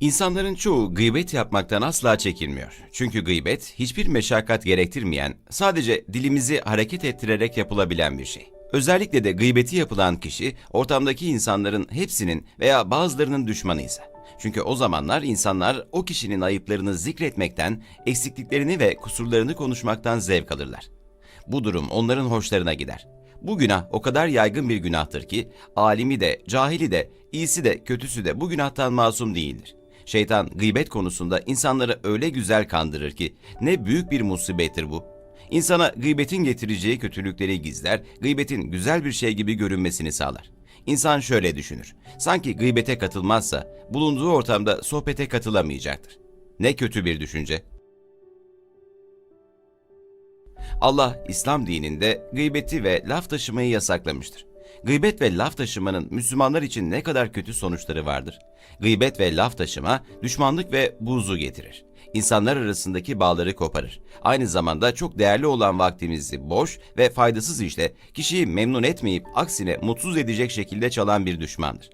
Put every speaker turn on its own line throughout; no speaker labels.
İnsanların çoğu gıybet yapmaktan asla çekinmiyor. Çünkü gıybet hiçbir meşakkat gerektirmeyen, sadece dilimizi hareket ettirerek yapılabilen bir şey. Özellikle de gıybeti yapılan kişi ortamdaki insanların hepsinin veya bazılarının düşmanıysa. Çünkü o zamanlar insanlar o kişinin ayıplarını zikretmekten, eksikliklerini ve kusurlarını konuşmaktan zevk alırlar. Bu durum onların hoşlarına gider. Bu günah o kadar yaygın bir günahtır ki alimi de, cahili de, iyisi de, kötüsü de bu günahtan masum değildir. Şeytan gıybet konusunda insanları öyle güzel kandırır ki ne büyük bir musibettir bu. İnsana gıybetin getireceği kötülükleri gizler, gıybetin güzel bir şey gibi görünmesini sağlar. İnsan şöyle düşünür. Sanki gıybete katılmazsa bulunduğu ortamda sohbete katılamayacaktır. Ne kötü bir düşünce. Allah İslam dininde gıybeti ve laf taşımayı yasaklamıştır. Gıybet ve laf taşımanın Müslümanlar için ne kadar kötü sonuçları vardır. Gıybet ve laf taşıma düşmanlık ve buzu getirir. İnsanlar arasındaki bağları koparır. Aynı zamanda çok değerli olan vaktimizi boş ve faydasız işle kişiyi memnun etmeyip aksine mutsuz edecek şekilde çalan bir düşmandır.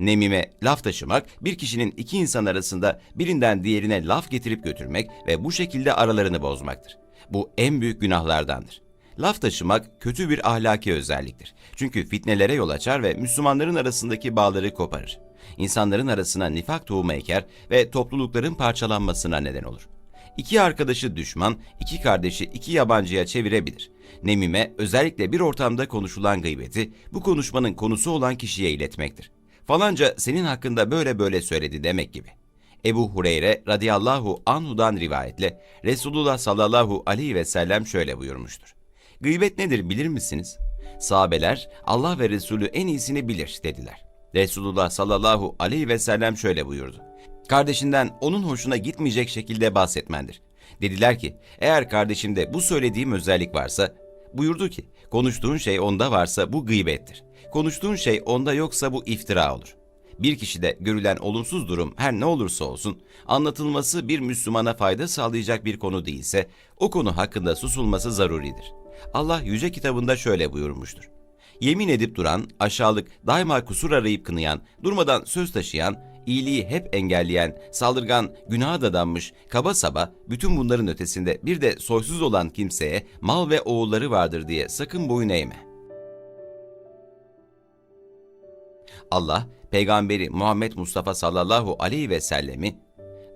Nemime laf taşımak bir kişinin iki insan arasında birinden diğerine laf getirip götürmek ve bu şekilde aralarını bozmaktır. Bu en büyük günahlardandır. Laf taşımak kötü bir ahlaki özelliktir. Çünkü fitnelere yol açar ve Müslümanların arasındaki bağları koparır. İnsanların arasına nifak tohumu eker ve toplulukların parçalanmasına neden olur. İki arkadaşı düşman, iki kardeşi iki yabancıya çevirebilir. Nemime özellikle bir ortamda konuşulan gıybeti bu konuşmanın konusu olan kişiye iletmektir. Falanca senin hakkında böyle böyle söyledi demek gibi. Ebu Hureyre radıyallahu anhudan rivayetle Resulullah sallallahu aleyhi ve sellem şöyle buyurmuştur. Gıybet nedir bilir misiniz? Sahabeler Allah ve Resulü en iyisini bilir dediler. Resulullah sallallahu aleyhi ve sellem şöyle buyurdu. Kardeşinden onun hoşuna gitmeyecek şekilde bahsetmendir. Dediler ki eğer kardeşinde bu söylediğim özellik varsa buyurdu ki konuştuğun şey onda varsa bu gıybettir. Konuştuğun şey onda yoksa bu iftira olur. Bir kişide görülen olumsuz durum her ne olursa olsun anlatılması bir Müslümana fayda sağlayacak bir konu değilse o konu hakkında susulması zaruridir. Allah yüce kitabında şöyle buyurmuştur. Yemin edip duran, aşağılık, daima kusur arayıp kınayan, durmadan söz taşıyan, iyiliği hep engelleyen, saldırgan, günaha dadanmış, kaba saba, bütün bunların ötesinde bir de soysuz olan kimseye mal ve oğulları vardır diye sakın boyun eğme. Allah, peygamberi Muhammed Mustafa sallallahu aleyhi ve sellemi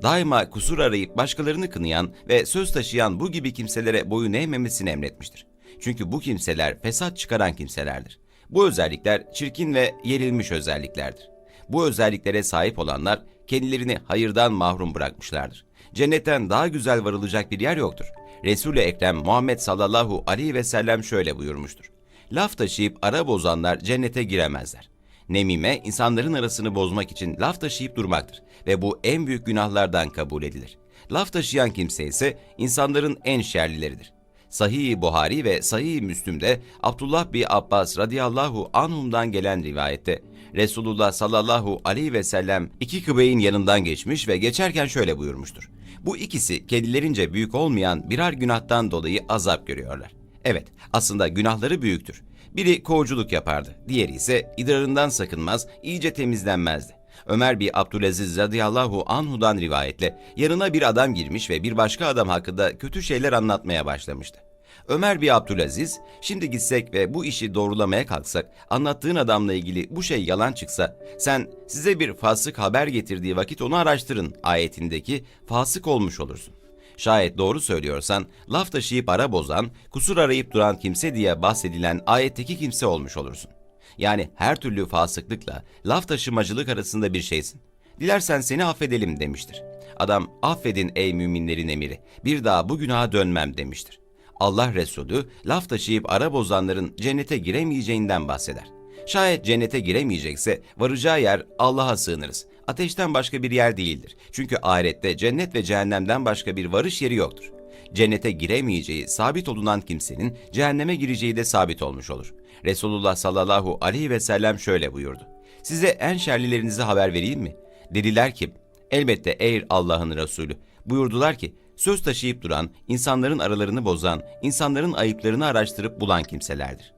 daima kusur arayıp başkalarını kınayan ve söz taşıyan bu gibi kimselere boyun eğmemesini emretmiştir. Çünkü bu kimseler fesat çıkaran kimselerdir. Bu özellikler çirkin ve yerilmiş özelliklerdir. Bu özelliklere sahip olanlar kendilerini hayırdan mahrum bırakmışlardır. Cennetten daha güzel varılacak bir yer yoktur. Resul-i Ekrem Muhammed sallallahu aleyhi ve sellem şöyle buyurmuştur. Laf taşıyıp ara bozanlar cennete giremezler. Nemime insanların arasını bozmak için laf taşıyıp durmaktır ve bu en büyük günahlardan kabul edilir. Laf taşıyan kimse ise insanların en şerlileridir. Sahih-i Buhari ve Sahih-i Müslim'de Abdullah bin Abbas radıyallahu anhum'dan gelen rivayette Resulullah sallallahu aleyhi ve sellem iki kıbeyin yanından geçmiş ve geçerken şöyle buyurmuştur. Bu ikisi kendilerince büyük olmayan birer günahtan dolayı azap görüyorlar. Evet, aslında günahları büyüktür. Biri kovuculuk yapardı, diğeri ise idrarından sakınmaz, iyice temizlenmezdi. Ömer bin Abdülaziz radıyallahu anhudan rivayetle yanına bir adam girmiş ve bir başka adam hakkında kötü şeyler anlatmaya başlamıştı. Ömer bin Abdülaziz, şimdi gitsek ve bu işi doğrulamaya kalksak, anlattığın adamla ilgili bu şey yalan çıksa, sen size bir fasık haber getirdiği vakit onu araştırın ayetindeki fasık olmuş olursun. Şayet doğru söylüyorsan, laf taşıyıp ara bozan, kusur arayıp duran kimse diye bahsedilen ayetteki kimse olmuş olursun. Yani her türlü fasıklıkla laf taşımacılık arasında bir şeysin. Dilersen seni affedelim demiştir. Adam affedin ey müminlerin emiri, bir daha bu günaha dönmem demiştir. Allah Resulü laf taşıyıp ara bozanların cennete giremeyeceğinden bahseder. Şayet cennete giremeyecekse varacağı yer Allah'a sığınırız. Ateşten başka bir yer değildir. Çünkü ahirette cennet ve cehennemden başka bir varış yeri yoktur. Cennete giremeyeceği sabit olunan kimsenin cehenneme gireceği de sabit olmuş olur. Resulullah sallallahu aleyhi ve sellem şöyle buyurdu. Size en şerlilerinizi haber vereyim mi? Dediler ki, elbette ey Allah'ın Resulü. Buyurdular ki, söz taşıyıp duran, insanların aralarını bozan, insanların ayıplarını araştırıp bulan kimselerdir.